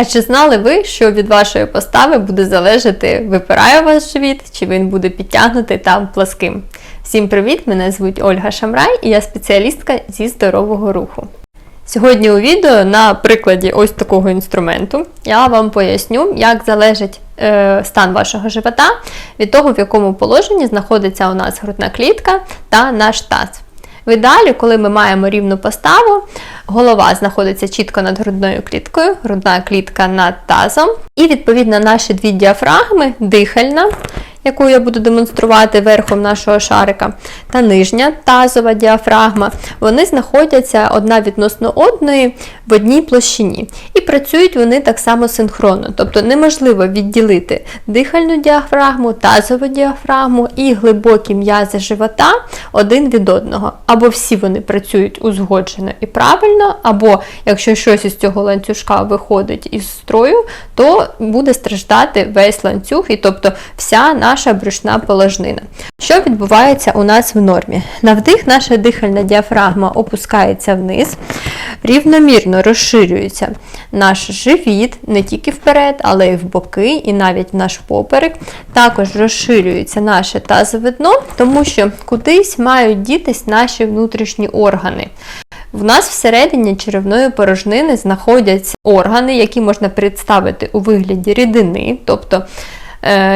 А чи знали ви, що від вашої постави буде залежати, випирає ваш живіт, чи він буде підтягнутий та пласким? Всім привіт! Мене звуть Ольга Шамрай і я спеціалістка зі здорового руху. Сьогодні у відео на прикладі ось такого інструменту я вам поясню, як залежить е, стан вашого живота від того, в якому положенні знаходиться у нас грудна клітка та наш таз. В ідеалі, коли ми маємо рівну поставу, голова знаходиться чітко над грудною кліткою, грудна клітка над тазом. І, відповідно, наші дві діафрагми, дихальна, яку я буду демонструвати верхом нашого шарика, та нижня тазова діафрагма, вони знаходяться одна відносно одної в одній площині. І працюють вони так само синхронно. Тобто неможливо відділити дихальну діафрагму, тазову діафрагму і глибокі м'язи живота один від одного. Або всі вони працюють узгоджено і правильно, або якщо щось із цього ланцюжка виходить із строю, то буде страждати весь ланцюг, і тобто вся наша брюшна положнина. Що відбувається у нас в нормі? На вдих наша дихальна діафрагма опускається вниз, рівномірно розширюється наш живіт, не тільки вперед, але й в боки, і навіть в наш поперек. Також розширюється наше тазове дно, тому що кудись мають дітись наші внутрішні органи. В нас всередині черевної порожнини знаходяться органи, які можна представити у вигляді рідини, тобто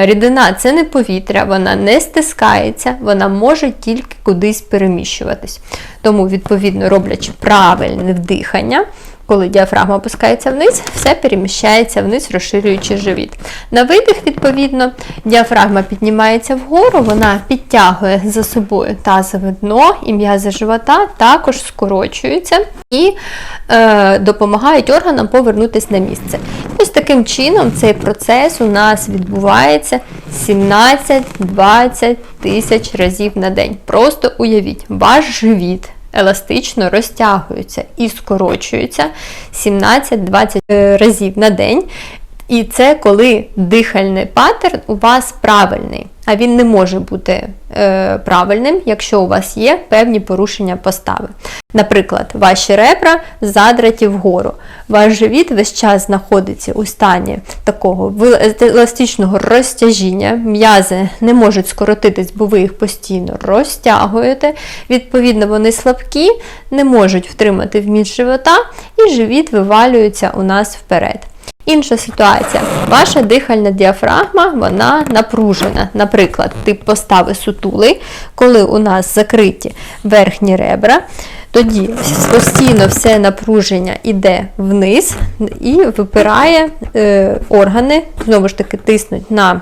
рідина це не повітря, вона не стискається, вона може тільки кудись переміщуватись. Тому, відповідно, роблячи правильне вдихання, коли діафрагма опускається вниз, все переміщається вниз, розширюючи живіт. На видих, відповідно, діафрагма піднімається вгору, вона підтягує за собою тазове дно і м'язи живота також скорочуються і е, допомагають органам повернутися на місце. Ось таким чином цей процес у нас відбувається 17-20 тисяч разів на день. Просто уявіть, ваш живіт еластично розтягується і скорочується 17-20 разів на день. І це коли дихальний паттерн у вас правильний, а він не може бути е, правильним, якщо у вас є певні порушення постави. Наприклад, ваші ребра задраті вгору. Ваш живіт весь час знаходиться у стані такого еластичного розтяжіння. М'язи не можуть скоротитись, бо ви їх постійно розтягуєте. Відповідно, вони слабкі, не можуть втримати вміст живота, і живіт вивалюється у нас вперед. Інша ситуація. Ваша дихальна діафрагма вона напружена. Наприклад, тип постави сутули, коли у нас закриті верхні ребра, тоді постійно все напруження йде вниз і випирає е, органи, знову ж таки, тиснуть на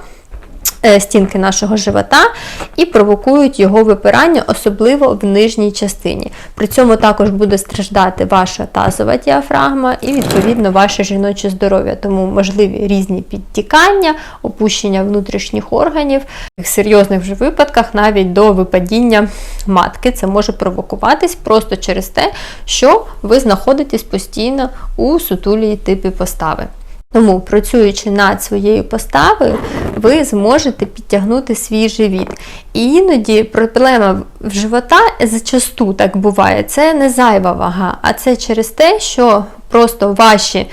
стінки нашого живота і провокують його випирання, особливо в нижній частині. При цьому також буде страждати ваша тазова діафрагма і, відповідно, ваше жіноче здоров'я. Тому можливі різні підтікання, опущення внутрішніх органів, в серйозних вже випадках навіть до випадіння матки. Це може провокуватись просто через те, що ви знаходитесь постійно у сутулій типі постави. Тому, працюючи над своєю поставою, ви зможете підтягнути свій живіт. І іноді проблема в живота зачасту так буває, це не зайва вага, а це через те, що просто ваші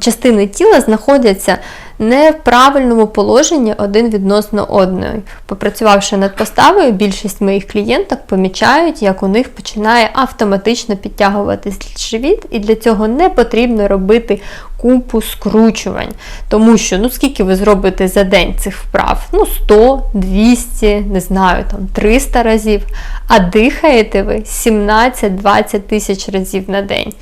частини тіла знаходяться не в правильному положенні один відносно одної. Попрацювавши над поставою, більшість моїх клієнток помічають, як у них починає автоматично підтягуватись живіт, і для цього не потрібно робити купу скручувань. Тому що, ну скільки ви зробите за день цих вправ? Ну, 100, 200, не знаю, там 300 разів, а дихаєте ви 17-20 тисяч разів на день.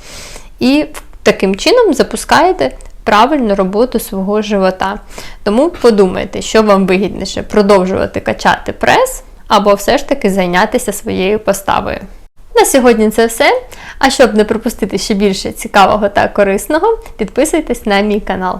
І таким чином запускаєте правильну роботу свого живота. Тому подумайте, що вам вигідніше продовжувати качати прес, або все ж таки зайнятися своєю поставою. На сьогодні це все. А щоб не пропустити ще більше цікавого та корисного, підписуйтесь на мій канал.